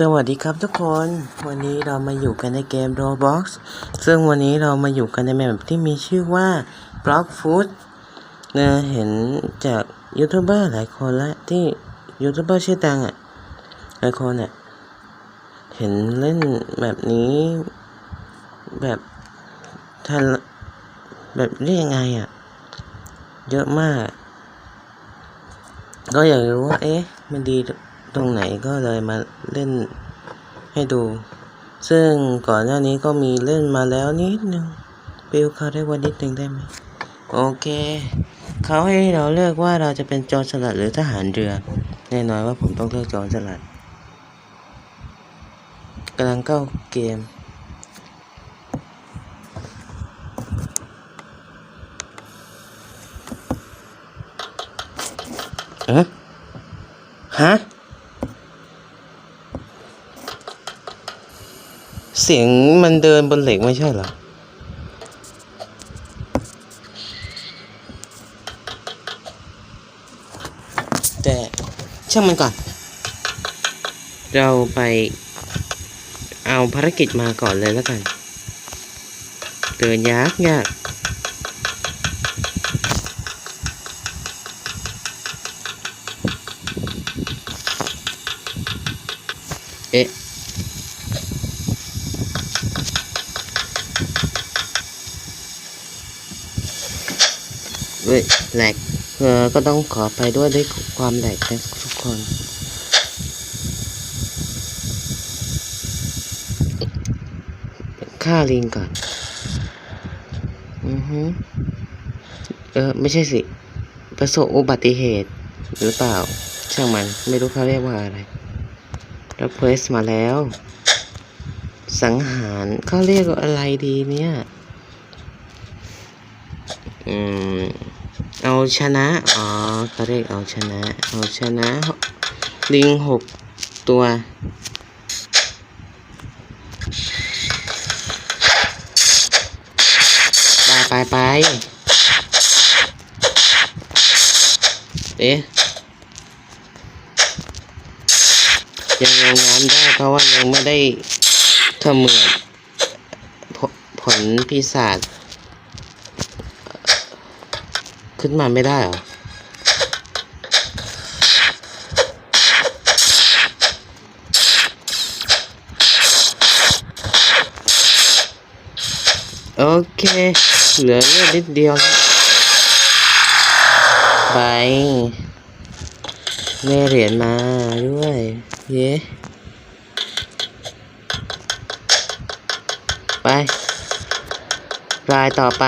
สวัสดีครับทุกคนวันนี้เรามาอยู่กันในเกม Roblox ซึ่งวันนี้เรามาอยู่กันในแมปที่มีชื่อว่า Block Food นะเห็นจากยูทูบเบอร์หลายคนแล้วที่ยูทูบเบอร์ชื่อดังอะหลายคนอะเห็นเล่นแบบนี้ แบบทันแบบเรียกยังไงอะ เยอะมาก ก็อยากรู้ว่าเอ๊ะมันดี ตรงไหนก็เลยมาเล่นให้ดู ซึ่งก่อนหน้านี้ก็มีเล่นมาแล้วนิดนึงปิวเขาได้วันนิดนึงได้ไหมโอเค เขาให้เราเลือกว่าเราจะเป็นโจรสลัดหรือทหารเรือแน่นอนว่าผมต้องเลือกโจรสลัดกำลังเข้าเกม เอ๊ะฮะ เสียงมันเดินบนเหล็กไม่ใช่เหรอ แต่ช่างมันก่อน เราไปเอาภารกิจมาก่อนเลยแล้วกัน เดินยากยาก เว้ยแหลกเออก็ต้องขอไปด้วยด้วยความแหลกนะทุกคนฆ่าลิงก่อน อือฮึเออ ไม่ใช่สิ ประสบอุบัติเหตุ หรือเปล่า ช่างมัน ไม่รู้เขาเรียกว่าอะไรรับเพรสมาแล้ว สังหารเขาเรียกว่าอะไรดีเนี่ย อืม เอาชนะ อ๋อเขาเรียกเอาชนะ เอาชนะ ลิงหกตัว ไปไปไปเอ๊ะยังลงน้ำได้เพราะว่ายังไม่ได้เขมือบผผลปีศาจ ขึ้นมาไม่ได้เหรอ โอเค เหลือเลือดนิดเดียว ไปได้เหรียญมาด้วย เย้ไป รายต่อไป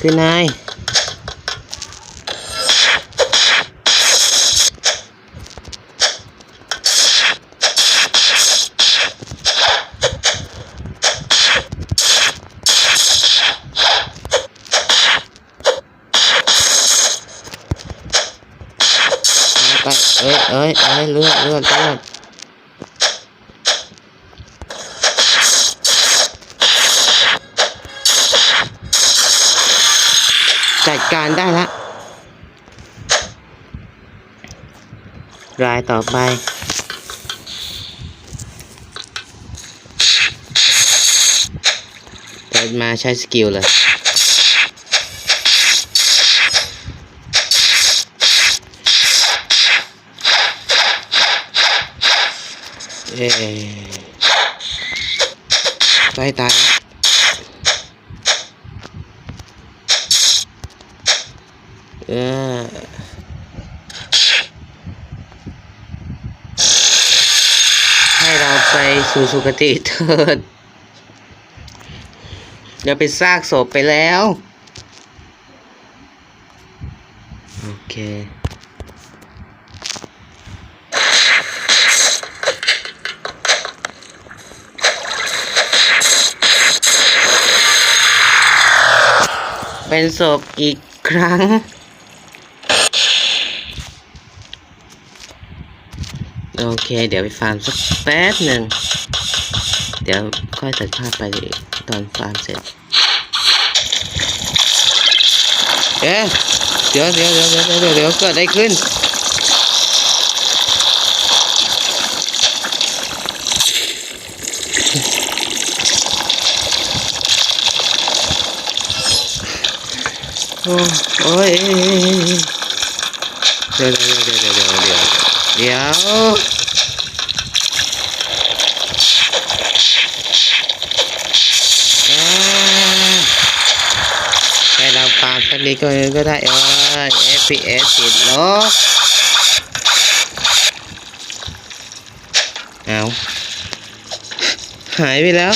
คือนาย ไป เอ้ยเอ้ยเลือดเลือดเลือดจัดการได้ละรายต่อไปเปิดมาใช้สกิลเลย เอ๊ใกล้ตายเออให้เราไปสู่สุคติเถิดอย่าไปซากศพไปแล้ว โอเค เป็นศพอีกครั้ง โอเค เดี๋ยวไปฟาร์มสักแป๊บหนึ่ง เดี๋ยวค่อยตัดภาพไปตอนฟาร์มเสร็จ เอ๊ะเดี๋ยวเดี๋ยวเดี๋ยวเดี๋ยวเดี๋ยวเดี๋ยวเกิดอะไรขึ้น โอ้ยเดี๋ยวเดี๋ยวเดี๋ยวเดี๋ยวเดี๋ยวเดี๋ยวเดี๋ยวอ่าให้เราฟาร์มสักนิดก็ก็ได้เอ้ย FPS ติดลบเอาหายไปแล้ว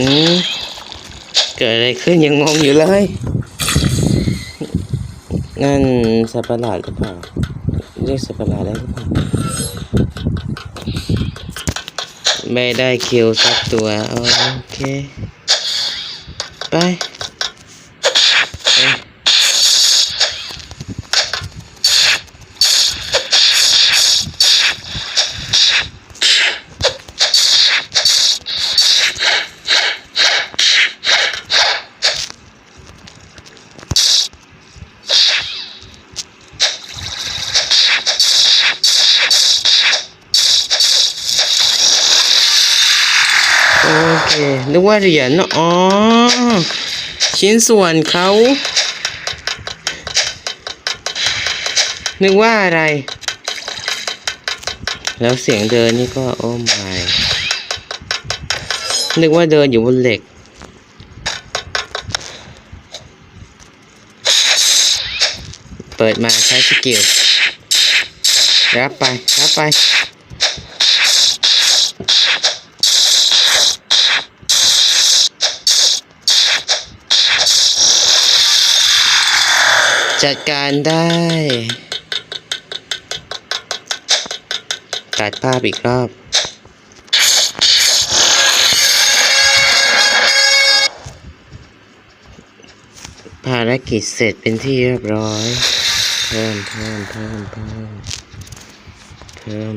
อืมเกิดอะไรขึ้นยังงงอยู่เลย นั่นสัตว์ประหลาดหรือเปล่าเรียกสัตว์ประหลาดได้หรือเปล่าไม่ได้คิวสักตัว โอเค ไปไป กว่าเหรียญอะอ๋อ ชิ้นส่วนเขา นึกว่าอะไร แล้วเสียงเดินนี่ก็โอ้ไม่นึกว่าเดินอยู่บนเหล็ก เปิดมาใช้สกิลรับไป รับไป จัดการได้ ตัดภาพอีกรอบ ภารกิจเสร็จเป็นที่เรียบร้อย เพิ่มเพิ่มเพิ่มเพิ่มเพิ่ม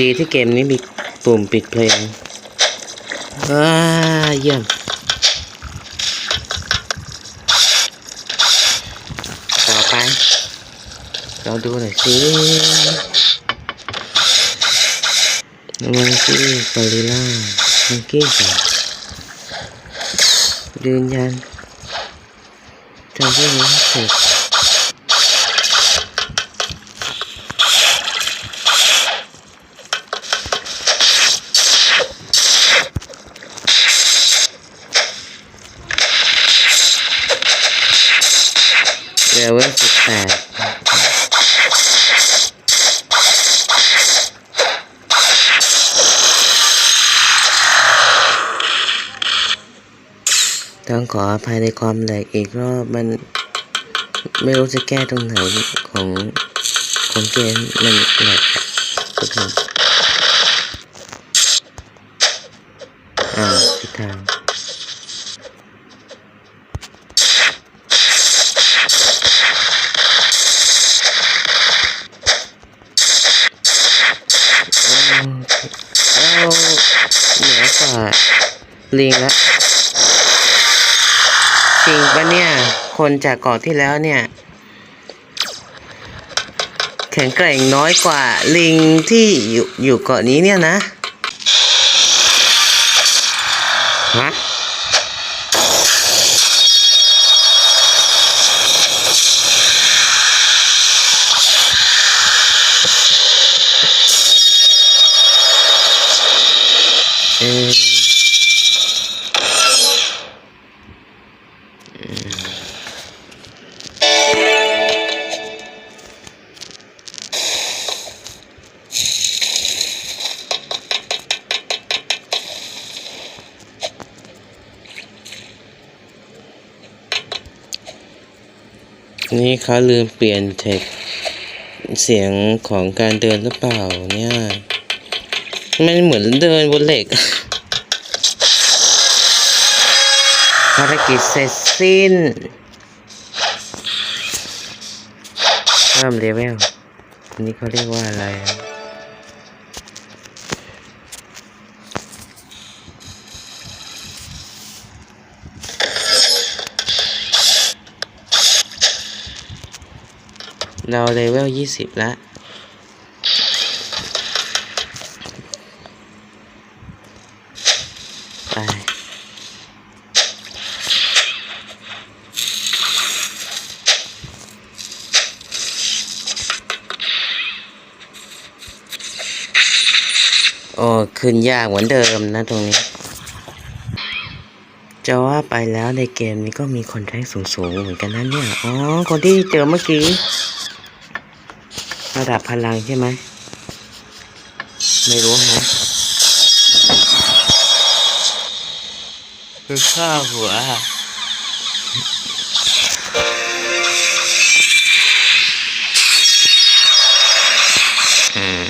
ดีที่เกมนี้มีปุ่มปิดเพลงว้าเยี่ยมต่อไป เราดูหน่อยสิมังกี้กอริล่ามังกี้ก่อนยืนยันทำให้รู้สึก เลเวลสิบแปดต้อง ขออภัยในความแหลกอีกรอบมันไม่รู้จะแก้ตรงไหนของของเกมมันแหลกอะทุกคนอ่าวผิดทางเราเหนือกว่าลิงละจริงปะเนี่ย คนจากเกาะที่แล้วเนี่ย แข็งแกร่งน้อยกว่าลิงที่อยู่อยู่เกาะนี้เนี่ยนะ นี่เขาลืมเปลี่ยนเทคเสียงของการเดินหรือเปล่าเนี่ย มันเหมือนเดินบนเหล็กภารกิจเสร็จสิ้นเพิ่มเลเวลอันนี้เขาเรียกว่าอะไร เราเลเวลยี่สิบแล้วไปโอ้ขึ้นยากเหมือนเดิมนะตรงนี้ จะว่าไปแล้วในเกมนี้ก็มีคนแรงสูงๆเหมือนกันนะเนี่ย อ๋อ คนที่เจอเมื่อกี้ ระดับพลังใช่ไหม ไม่รู้ฮะคือข้าหัวอืม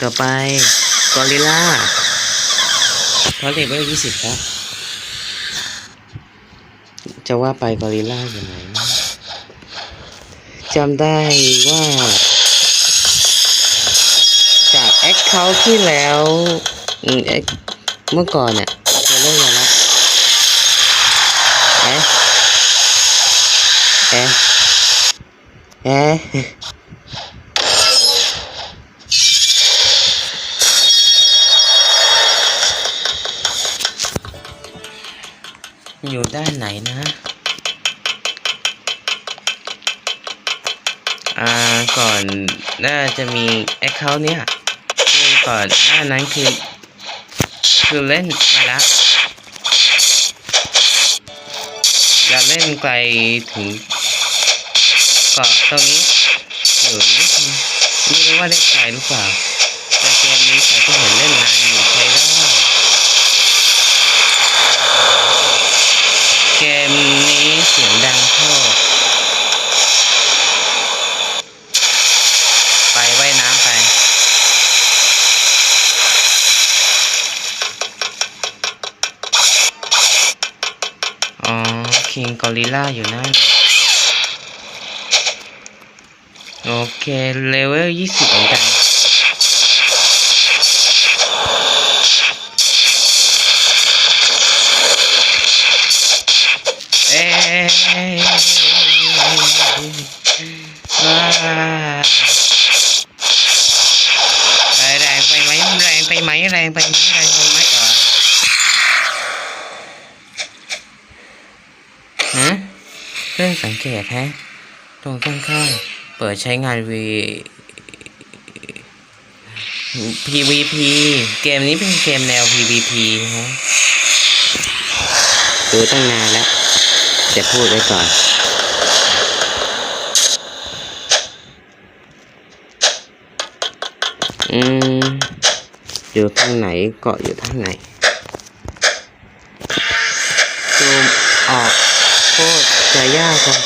ต่อไปกอริลล่าเขาเลเวลยี่สิบครับ จะว่าไปกอริลล่าอยู่ไหนนะ จำได้ว่า จากแอคเคาท์ที่แล้วเมื่อก่อนเนี่ยจะเล่นมาแล้วเอ๊ะเอ๊ะเอ๊ะอยู่ด้านไหนนะ อ่า ก่อนน่าจะมี Account เนี่ยคือก่อนหน้านั้นคือคือเล่นมาแล้วแล้วเล่นไกลถึงเกาะตรงนี้หรือไม่รู้ว่าได้ไกลหรือเปล่าแต่เกมนี้แต่ที่เห็นเล่นนานอยู่ใช้ได้เกมนี้เสียงดังโทษไปว่ายน้ำไป อ๋อ คิงกอริลล่าอยู่นั่นโอเคเลเวลยี่สิบเหมือนกันเอ้ยว้าเอ้ยแรงไปไหมแรงไปไหมแรงไปไหมแรงไปไหมเออฮะเรื่อง สังเกตฮะ ตรงข้างๆ เปิดใช้งาน V PVP เกมนี้เป็นเกมแนว PVP ฮะดูตั้งนานแล้วจะพูดไว้ก่อนอืมอยู่ทางไหนเกาะอยู่ทางไหน ซูมออกโคตร จะยากเลย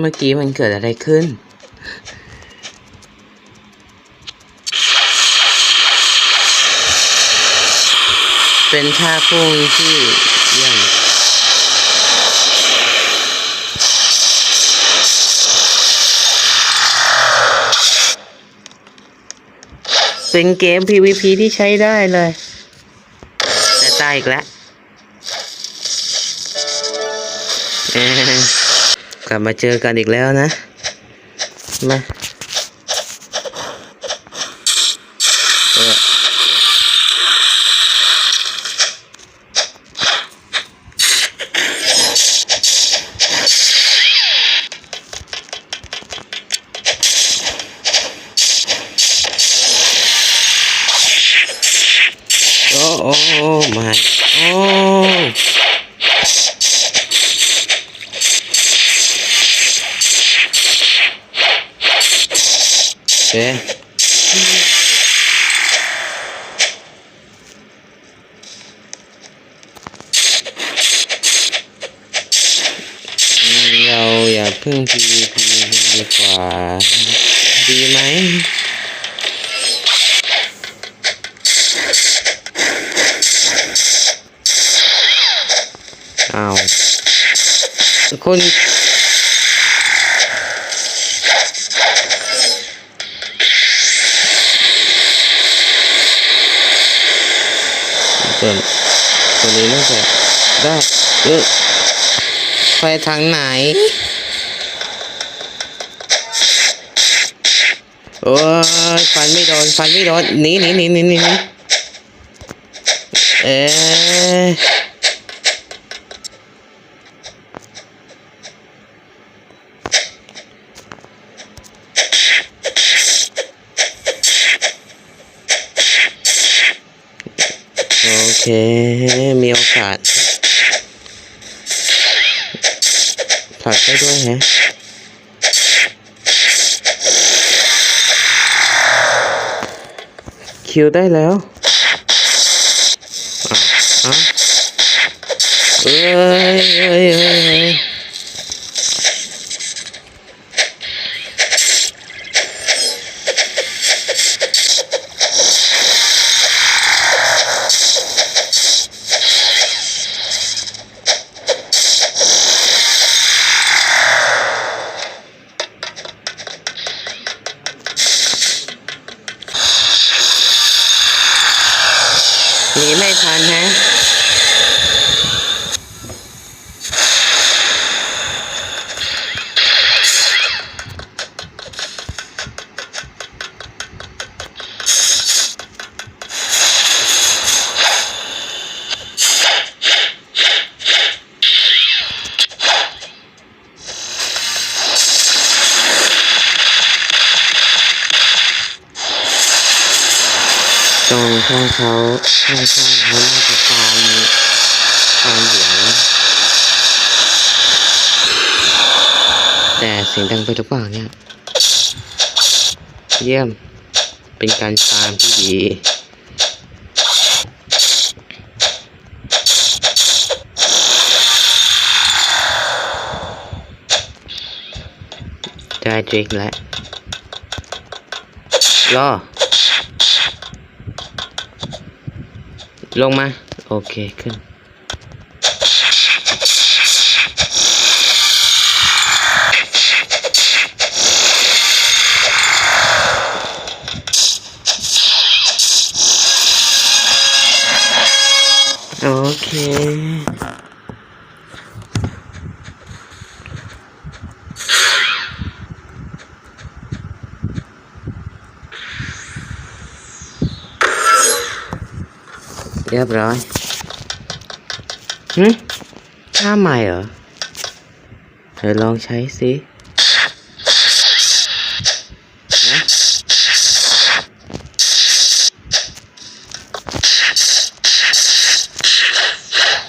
เมื่อกี้มันเกิดอะไรขึ้น เป็นท่าพุ่งที่ เยี่ยมเป็นเกม PVP ที่ใช้ได้เลย แต่ตายอีกแล้วกลับมาเจอกันอีกแล้วนะ มา โอ้ ส่วนตัวนี้น่าจะได้เออไปทางไหน โอ้ยฟันไม่โดนฟันไม่โดนหนีหนีหนีหนีหนีเอ๊ อเค มีโอกาสผลักได้ด้วยฮะคิวได้แล้วอะอะเอ้ยเอ้ยเอ้ย หนีไม่ทันฮะ เขาข้างข้างเขาน่าจะฟาร์มฟาร์มเหรียแต่เสียงดังไปหรือเปล่าเนี่ย เยี่ยม เป็นการฟาร์มที่ดีได้ดริกแล้วรอ ลงมา โอเคขึ้น รียบร้อยหึท่าใหม่เหรอ เธอลองใช้สิฮะ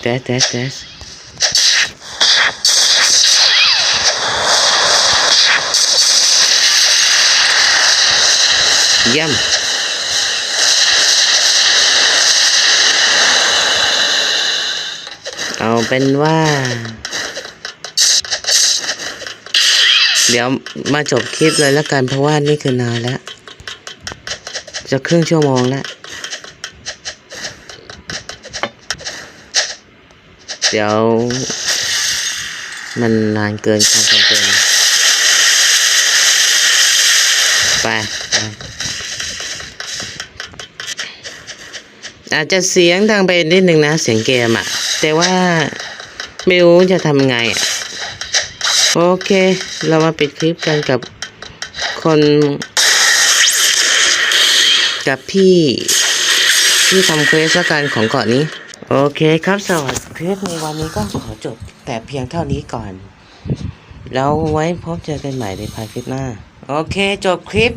เดสเดสเดสเยี่ยม เป็นว่า เดี๋ยวมาจบคลิปเลยแล้วกันเพราะว่านี่คือนานแล้ว จะครึ่งชั่วโมงแล้ว เดี๋ยว มันนานเกินความจำเป็นไปอาจจะเสียงดังไปนิดนึงนะ เสียงเกมอะ แต่ว่าไม่รู้จะทำไงอะโอเค เรามาปิดคลิปกันกับคนกับพี่ที่ทำเควสละกันของเกาะนี้ โอเคครับสวัสดีคลิปในวันนี้ก็ขอจบ แต่เพียงเท่านี้ก่อน แล้วไว้พบเจอกันใหม่ในภายคลิปหน้า โอเค จบคลิป